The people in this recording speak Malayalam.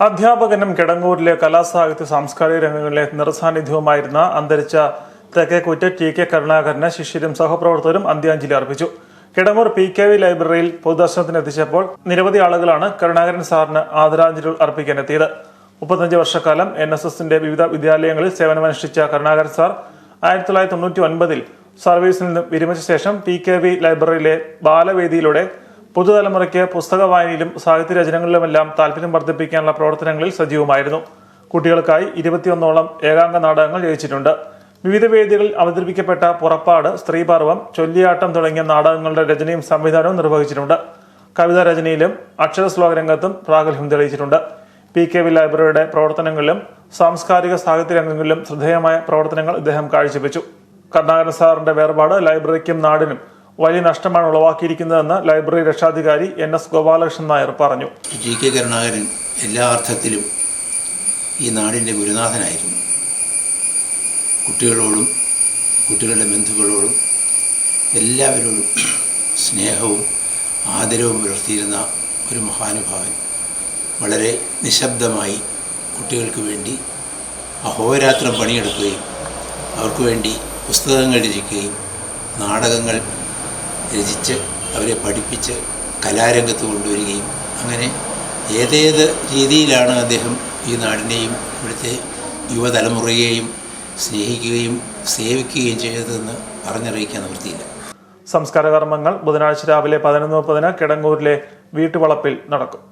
അധ്യാപകനും കിടങ്ങൂരിലെ കലാസാഹിത്യ സാംസ്കാരിക രംഗങ്ങളിലെ നിറസാന്നിധ്യവുമായിരുന്ന അന്തരിച്ച തെക്കേക്കുറ്റ് ടി കെ കരുണാകരന് ശിഷ്യരും സഹപ്രവർത്തകരും അന്ത്യാഞ്ജലി അർപ്പിച്ചു. കിടങ്ങൂർ പി കെ വി ലൈബ്രറിയിൽ പൊതുദർശനത്തിന് എത്തിച്ചപ്പോൾ നിരവധി ആളുകളാണ് കരുണാകരൻ സാറിന് ആദരാഞ്ജലികൾ അർപ്പിക്കാനെത്തിയത് മുപ്പത്തഞ്ച് വർഷക്കാലം എൻ എസ് എസിന്റെ വിവിധ വിദ്യാലയങ്ങളിൽ സേവനമനുഷ്ഠിച്ച കരുണാകരൻ സാർ ആയിരത്തി തൊള്ളായിരത്തി തൊണ്ണൂറ്റി ഒൻപതിൽ സർവീസിൽ നിന്നും വിരമിച്ച ശേഷം പി കെ വി ലൈബ്രറിയിലെ ബാലവേദിയിലൂടെ പുതുതലമുറയ്ക്ക് പുസ്തക വായനയിലും സാഹിത്യ രചനകളിലുമെല്ലാം താല്പര്യം വർദ്ധിപ്പിക്കാനുള്ള പ്രവർത്തനങ്ങളിൽ സജീവമായിരുന്നു. കുട്ടികൾക്കായി ഇരുപത്തിയൊന്നോളം ഏകാംഗ നാടകങ്ങൾ രചിച്ചിട്ടുണ്ട്. വിവിധ വേദികളിൽ അവതരിപ്പിക്കപ്പെട്ട പുറപ്പാട് സ്ത്രീപർവം ചൊല്ലിയാട്ടം തുടങ്ങിയ നാടകങ്ങളുടെ രചനയും സംവിധാനവും നിർവഹിച്ചിട്ടുണ്ട്. കവിതാ രചനയിലും അക്ഷരശ്ലോക രംഗത്തും പ്രാഗൽഭ്യം തെളിയിച്ചിട്ടുണ്ട്. പി കെ വി ലൈബ്രറിയുടെ പ്രവർത്തനങ്ങളിലും സാംസ്കാരിക സാഹിത്യ രംഗങ്ങളിലും ശ്രദ്ധേയമായ പ്രവർത്തനങ്ങൾ ഇദ്ദേഹം കാഴ്ചവെച്ചു. കർണാകരൻ സാറിന്റെ വേർപാട് ലൈബ്രറിക്കും നാടിനും വലിയ നഷ്ടമാണ് ഉളവാക്കിയിരിക്കുന്നതെന്ന് ലൈബ്രറി രക്ഷാധികാരി എൻ എസ് ഗോപാലകൃഷ്ണൻ നായർ പറഞ്ഞു. ജി കെ കരുണാകരൻ എല്ലാ അർത്ഥത്തിലും ഈ നാടിന്റെ ഗുരുനാഥനായിരുന്നു. കുട്ടികളോടും കുട്ടികളുടെ ബന്ധുക്കളോടും എല്ലാവരോടും സ്നേഹവും ആദരവും പുലർത്തിയിരുന്ന ഒരു മഹാനുഭാവൻ. വളരെ നിശബ്ദമായി കുട്ടികൾക്ക് വേണ്ടി അഹോരാത്രം പണിയെടുക്കുകയും അവർക്ക് വേണ്ടി പുസ്തകങ്ങൾ രചിക്കുകയും നാടകങ്ങൾ രചിച്ച് അവരെ പഠിപ്പിച്ച് കലാരംഗത്ത് കൊണ്ടുവരികയും അങ്ങനെ ഏതേത് രീതിയിലാണ് അദ്ദേഹം ഈ നാടിനെയും ഇവിടുത്തെ യുവതലമുറയെയും സ്നേഹിക്കുകയും സേവിക്കുകയും ചെയ്തതെന്ന് പറഞ്ഞറിയിക്കാൻ നിവൃത്തിയില്ല. സംസ്കാര കർമ്മങ്ങൾ ബുധനാഴ്ച രാവിലെ പതിനൊന്ന് മുപ്പതിന് കിടങ്ങൂരിലെ വീട്ടുവളപ്പിൽ നടക്കും.